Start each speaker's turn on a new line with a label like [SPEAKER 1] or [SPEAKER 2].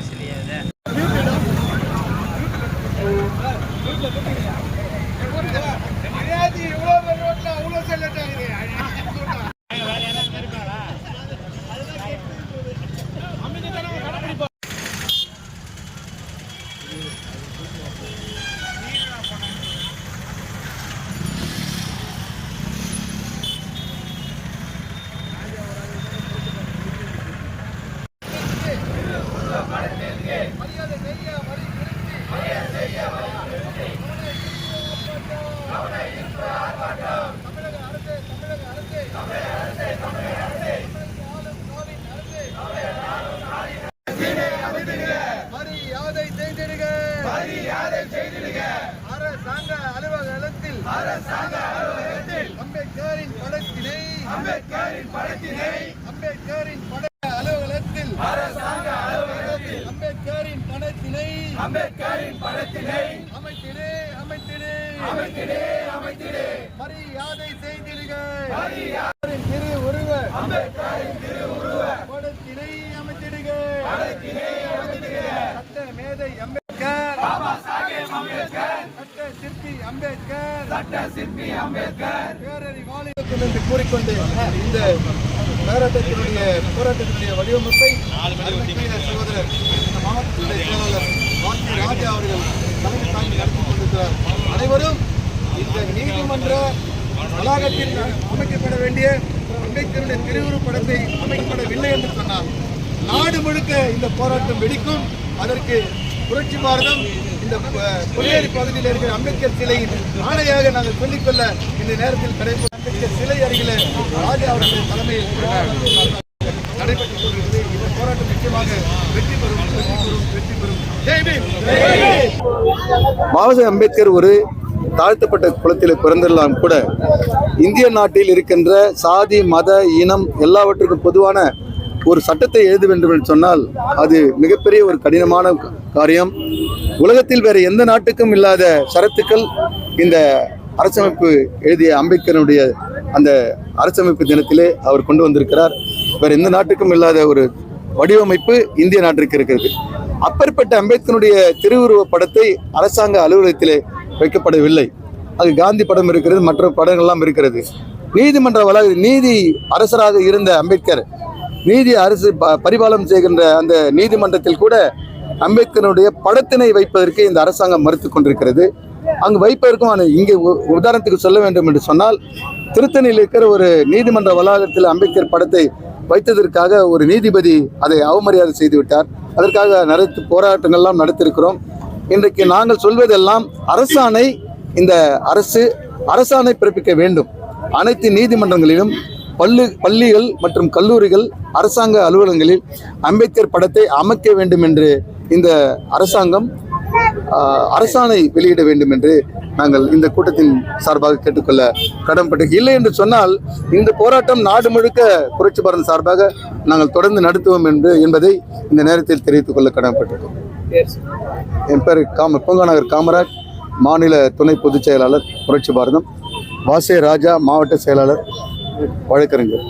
[SPEAKER 1] Sini 呢 அரசாங்க அலுவலகத்தில். அரசாங்க அலுவலகத்தில். அம்பேத்கரின் படத்தினை. அம்பேத்கரின் படத்தினை. அம்பேத்கரின் பட அலுவலகத்தில். அரசாங்க அலுவலகத்தில். அம்பேத்கரின் படத்தினை. அம்பேத்கரின் படத்தினை. அமைத்திடு அமைத்திடு. அமைத்திடு அமைத்திடு. மரியாதை செய்திடுக மரியாதை. திரு உருவ. அம்பேத்கரின் திரு உருவ. படத்தினை அமைத்திடுக படத்தினை அமைத்திடுக சட்ட மேதை அம்பேத்கர் பாபா சாஹேப் அம்பேத்கர் சட்ட சிற்பி அம்பேத்கர். சட்ட சிற்பி அம்பேத்கர். பேரறிவாளி என்று கூறிக்கொண்டு இந்த போராட்டத்தினுடைய போராட்டத்தினுடைய வடிவமைப்பை சகோதரர் இந்த மாவட்டத்தினுடைய செயலாளர் வாசி ராஜா அவர்கள் தலைமை தாங்கி நடத்தி கொண்டிருக்கிறார். அனைவரும் இந்த நீதிமன்ற வளாகத்தில் அமைக்கப்பட வேண்டிய அம்பேத்கருடைய திருவுருப் படத்தை அமைக்கப்படவில்லை என்று சொன்னார் நாடு முழுக்க இந்த போராட்டம் வெடிக்கும். அதற்கு புரட்சி பாரதம் இந்த அஹ், பகுதியில் இருக்கிற அம்பேத்கர் சிலையின் ஆணையாக நாங்கள் சொல்லிக்கொள்ள இந்த நேரத்தில் கிடைப்போம் அம்பேத்கர் சிலை அருகில் ராஜா அவர்கள் தலைமையில் நடைபெற்றுக் கொண்டிருக்கிறது. இந்த போராட்டம் நிச்சயமாக வெற்றி பெறும். வெற்றி பெறும். வெற்றி பெறும் ஜெய்
[SPEAKER 2] அம்பேத்கர் ஒரு தாழ்த்தப்பட்ட குலத்தில் பிறந்திருந்தாலும் கூட இந்திய நாட்டில் இருக்கின்ற சாதி மத இனம் எல்லாவற்றுக்கும் பொதுவான ஒரு சட்டத்தை எழுத வேண்டும் என்று சொன்னால் அது மிகப்பெரிய ஒரு கடினமான காரியம். உலகத்தில் வேறு எந்த நாட்டுக்கும் இல்லாத சரத்துக்கள் இந்த அரசமைப்பு எழுதிய அம்பேத்கருடைய அந்த அரசமைப்பு தினத்திலே அவர் கொண்டு வந்திருக்கிறார். வேறு எந்த நாட்டுக்கும் இல்லாத ஒரு வடிவமைப்பு இந்திய நாட்டிற்கு இருக்கிறது. அப்பேற்பட்ட அம்பேத்கருடைய திருவுருவ படத்தை அரசாங்க அலுவலகத்திலே வைக்கப்படவில்லை. அது காந்தி படம் இருக்கிறது மற்ற படங்கள்லாம் இருக்கிறது. நீதிமன்ற வளாக நீதி அரசராக இருந்த அம்பேத்கர் நீதி அரசு ப- பரிபாலனம் செய்கின்ற அந்த நீதிமன்றத்தில் கூட அம்பேத்கருடைய படத்தினை வைப்பதற்கு இந்த அரசாங்கம் மறுத்து கொண்டிருக்கிறது. அங்கு வைப்பதற்கும் இங்கே உ- உதாரணத்துக்கு சொல்ல வேண்டும் என்று சொன்னால் திருத்தணியில் இருக்கிற ஒரு நீதிமன்ற வளாகத்தில் அம்பேத்கர் படத்தை வைத்ததற்காக ஒரு நீதிபதி அதை அவமரியாதை செய்து விட்டார் அதற்காக நடத்து போராட்டங்கள்லாம் நடத்திருக்கிறோம். இன்றைக்கு நாங்கள் சொல்வதெல்லாம் அரசாணை இந்த அரசு அரசாணை பிறப்பிக்க வேண்டும். அனைத்து நீதிமன்றங்களிலும் பள்ளி பள்ளிகள் மற்றும் கல்லூரிகள் அரசாங்க அலுவலகங்களில் அம்பேத்கர் படத்தை அமைக்க வேண்டும் என்று இந்த அரசாங்கம் அரசாணை வெளியிட வேண்டும் என்று நாங்கள் இந்த கூட்டத்தின் சார்பாக கேட்டுக்கொள்ள கடன்பட்டு இல்லை என்று சொன்னால் இந்த போராட்டம் நாடு முழுக்க புரட்சி பாரதம் சார்பாக நாங்கள் தொடர்ந்து நடத்துவோம் என்று என்பதை இந்த நேரத்தில் தெரிவித்துக் கொள்ள கடன்பட்டிருக்கோம் என் பேர் காம பூங்காநகர் காமராஜ் மாநில துணை பொதுச் செயலாளர் புரட்சி பாரதம் வாசே ராஜா மாவட்ட செயலாளர் வழக்கறிஞர்.